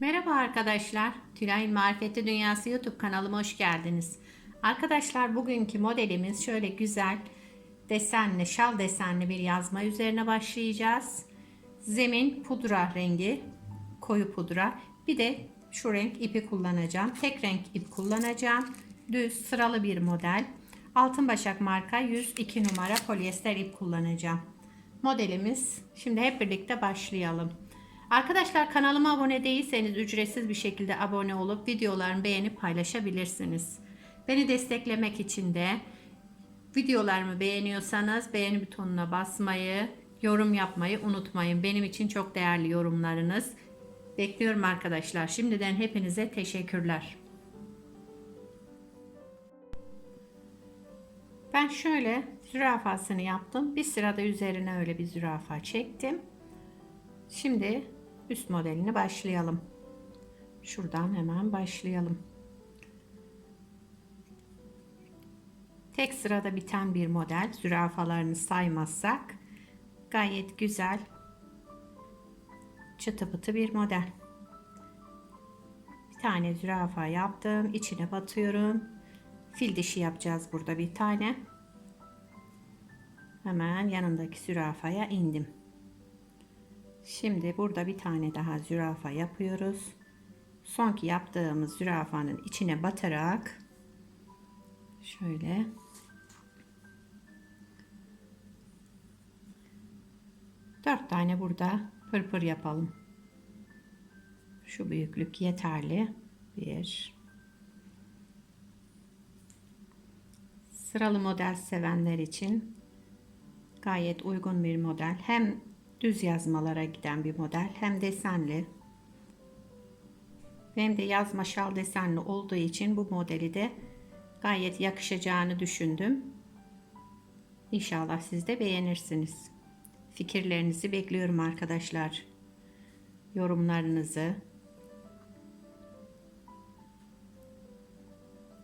Merhaba arkadaşlar. Tülay Marifetli Dünyası YouTube kanalıma hoş geldiniz. Arkadaşlar bugünkü modelimiz şöyle güzel desenli, şal desenli bir yazma üzerine başlayacağız. Zemin pudra rengi, koyu pudra. Bir de şu renk ipi kullanacağım. Tek renk ip kullanacağım. Düz sıralı bir model. Altın Başak marka 102 numara polyester ip kullanacağım. Modelimiz şimdi hep birlikte başlayalım. Arkadaşlar kanalıma abone değilseniz ücretsiz bir şekilde abone olup videolarımı beğenip paylaşabilirsiniz. Beni desteklemek için de videolarımı beğeniyorsanız beğeni butonuna basmayı, yorum yapmayı unutmayın. Benim için çok değerli yorumlarınız. Bekliyorum arkadaşlar. Şimdiden hepinize teşekkürler. Ben şöyle zürafasını yaptım. Bir sırada üzerine öyle bir zürafa çektim. Şimdi üst modelini başlayalım. Şuradan hemen başlayalım. Tek sırada biten bir model. Zürafalarını saymazsak gayet güzel çıtı pıtı bir model. Bir tane zürafa yaptım. içine batıyorum. Fil dişi yapacağız burada bir tane. Hemen yanındaki zürafaya indim. Şimdi burada bir tane daha zürafa yapıyoruz. Sonki yaptığımız zürafanın içine batarak şöyle dört tane burada pırpır yapalım. Şu büyüklük yeterli. Bir sıralı model sevenler için gayet uygun bir model. Hem düz yazmalara giden bir model hem desenli hem de yazma şal desenli olduğu için bu modeli de gayet yakışacağını düşündüm. İnşallah siz de beğenirsiniz. Fikirlerinizi bekliyorum arkadaşlar. Yorumlarınızı.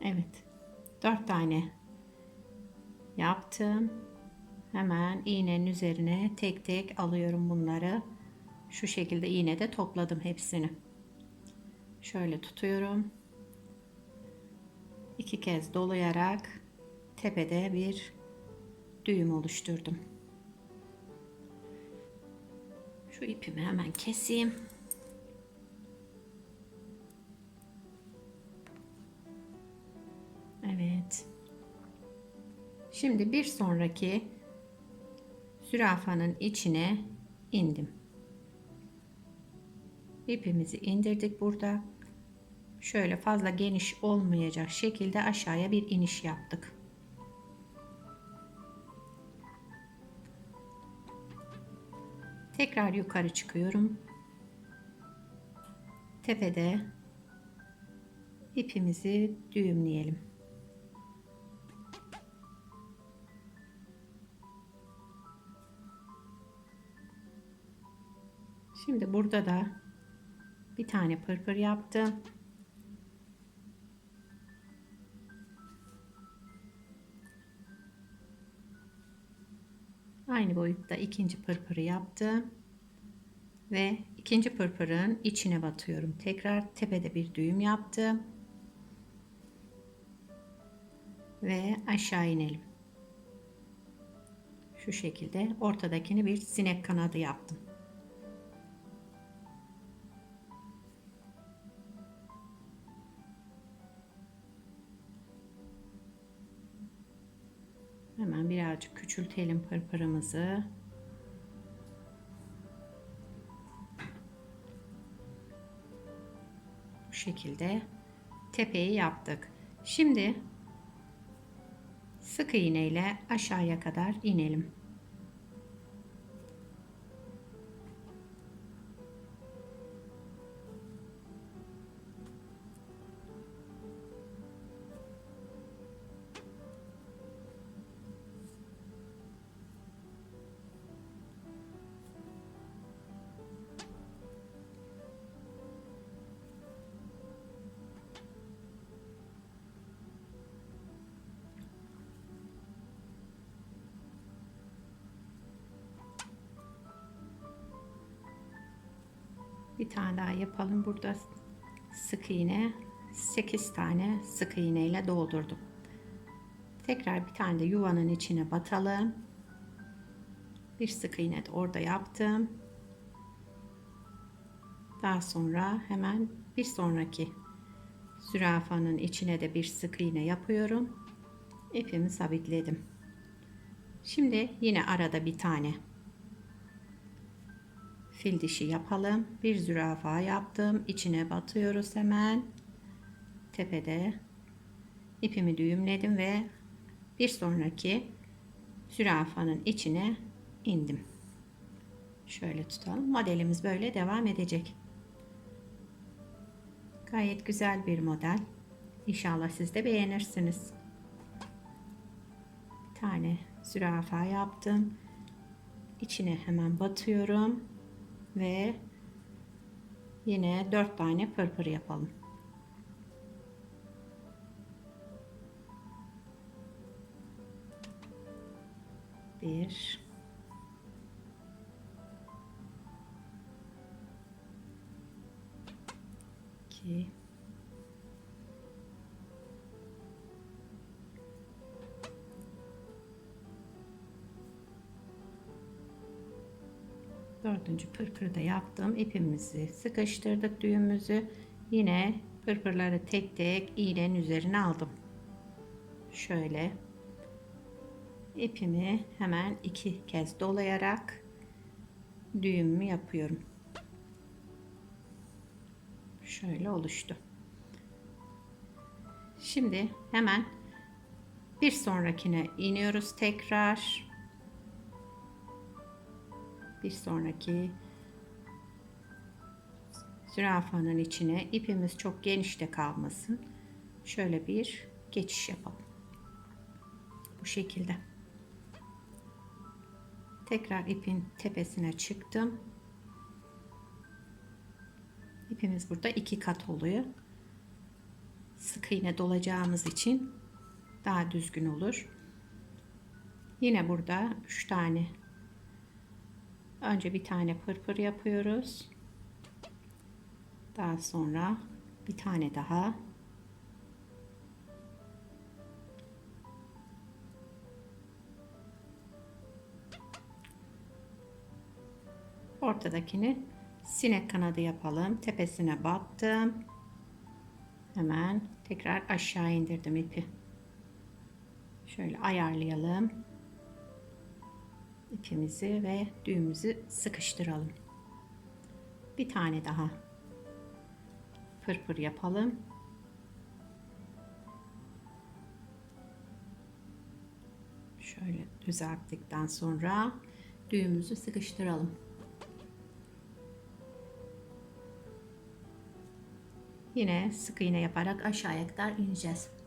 Evet. 4 tane yaptım. Hemen iğnenin üzerine tek tek alıyorum bunları. Şu şekilde iğnede topladım hepsini. Şöyle tutuyorum. İki kez dolayarak tepede bir düğüm oluşturdum. Şu ipimi hemen keseyim. Evet. Şimdi bir sonraki zürafanın içine indim. İpimizi indirdik burada. Şöyle fazla geniş olmayacak şekilde aşağıya bir iniş yaptık. Tekrar yukarı çıkıyorum. Tepede ipimizi düğümleyelim. Şimdi burada da bir tane pırpır yaptım. Aynı boyutta ikinci pırpırı yaptım. Ve ikinci pırpırın içine batıyorum. Tekrar tepede bir düğüm yaptım. Ve aşağı inelim. Şu şekilde ortadakini bir sinek kanadı yaptım. Hemen birazcık küçültelim pırpırımızı. Bu şekilde tepeyi yaptık. Şimdi sık iğne ile aşağıya kadar inelim. Bir tane daha yapalım. Burada sık iğne 8 tane sık iğne ile doldurdum. Tekrar bir tane de yuvanın içine batalım. Bir sık iğne de orada yaptım. Daha sonra hemen bir sonraki zürafanın içine de bir sık iğne yapıyorum. İpimi sabitledim. Şimdi yine arada bir tane fil dişi yapalım. Bir zürafa yaptım. İçine batıyoruz hemen. Tepede ipimi düğümledim ve bir sonraki zürafanın içine indim. Şöyle tutalım. Modelimiz böyle devam edecek. Gayet güzel bir model. İnşallah siz de beğenirsiniz. Bir tane zürafa yaptım. İçine hemen batıyorum ve yine dört tane pırpır yapalım. Bir, iki, dördüncü pırpırı da yaptım. İpimizi sıkıştırdık düğümümüzü. Yine pırpırları tek tek iğnenin üzerine aldım. Şöyle ipimi hemen iki kez dolayarak düğümümü yapıyorum. Şöyle oluştu. Şimdi hemen bir sonrakine iniyoruz tekrar. Bir sonraki zürafanın içine ipimiz çok genişte kalmasın. Şöyle bir geçiş yapalım. Bu şekilde. Tekrar ipin tepesine çıktım. İpimiz burada iki kat oluyor. Sık iğne dolacağımız için daha düzgün olur. Yine burada 3 tane önce bir tane pırpır yapıyoruz. Daha sonra bir tane daha ortadakini sinek kanadı yapalım. Tepesine battım. Hemen tekrar aşağı indirdim ipi. Şöyle ayarlayalım. İpimizi ve düğümümüzü sıkıştıralım. Bir tane daha pırpır yapalım. Şöyle düzelttikten sonra düğümümüzü sıkıştıralım. Yine sık iğne yaparak aşağıya kadar ineceğiz.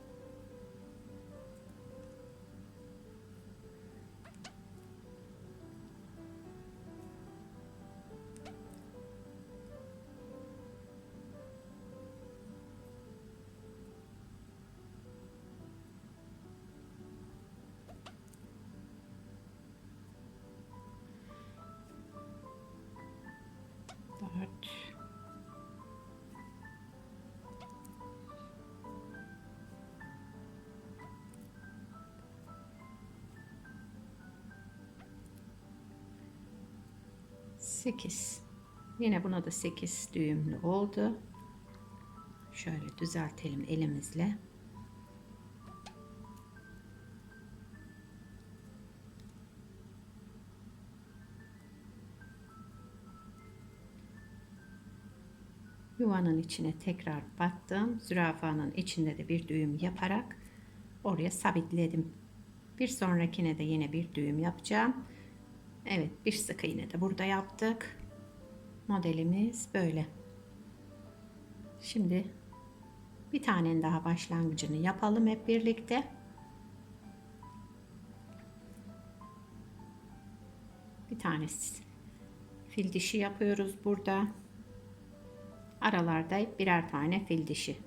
8 yine buna da 8 düğümlü oldu. Şöyle düzeltelim elimizle. Yuvanın içine tekrar battım. Zürafanın içinde de bir düğüm yaparak oraya sabitledim. Bir sonrakine de yine bir düğüm yapacağım Evet bir sık iğne de burada yaptık. Modelimiz böyle. Şimdi bir tane daha başlangıcını yapalım hep birlikte. Bir tanesi fil dişi yapıyoruz burada. Aralarda birer tane fil dişi.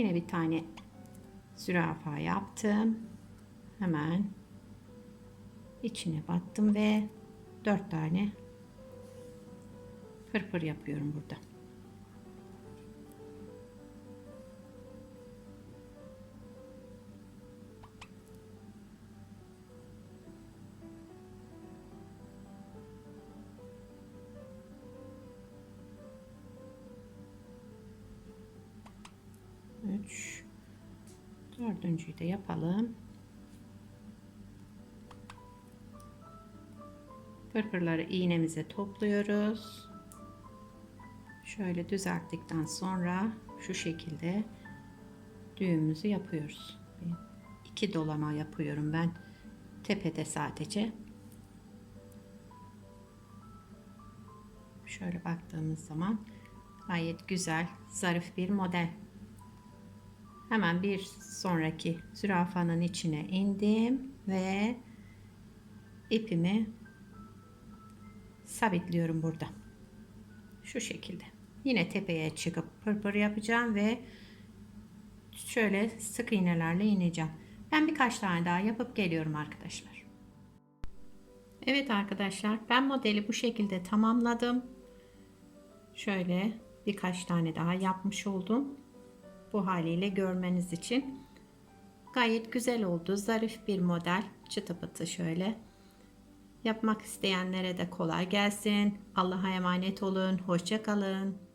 Yine bir tane zürafa yaptım. Hemen içine battım ve 4 tane pırpır yapıyorum burada. Dördüncüyü de yapalım. Pırpırları iğnemize topluyoruz. Şöyle düzelttikten sonra şu şekilde düğümümüzü yapıyoruz. İki dolama yapıyorum ben tepede sadece. Şöyle baktığımız zaman gayet güzel, zarif bir model. Hemen bir sonraki zürafanın içine indim ve ipimi sabitliyorum burada. Şu şekilde. Yine tepeye çıkıp pırpır yapacağım ve şöyle sık iğnelerle ineceğim. Ben birkaç tane daha yapıp geliyorum arkadaşlar. Evet arkadaşlar ben modeli bu şekilde tamamladım. Şöyle birkaç tane daha yapmış oldum. Bu haliyle görmeniz için. Gayet güzel oldu. Zarif bir model. Çıtı pıtı şöyle. Yapmak isteyenlere de kolay gelsin. Allah'a emanet olun. Hoşça kalın.